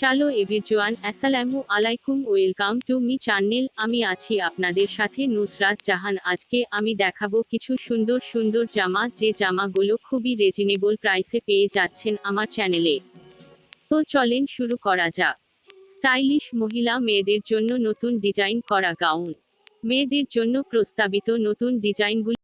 চালো এভরিওয়ান, আসসালামু আলাইকুম, ওয়েলকাম টু মি চ্যানেল। আমি আছি আপনাদের সাথে নুসরাত জাহান। আজকে আমি দেখাবো কিছু সুন্দর সুন্দর জামা। যে জামাগুলো খুবই রিজনেবল প্রাইসে পেয়ে যাচ্ছেন আমার চ্যানেলে। তো চলেন শুরু করা যাক। স্টাইলিশ মহিলা মেয়েদের জন্য নতুন ডিজাইন করা গাউন মেয়েদের জন্য প্রস্তাবিত নতুন ডিজাইনগুলি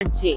যে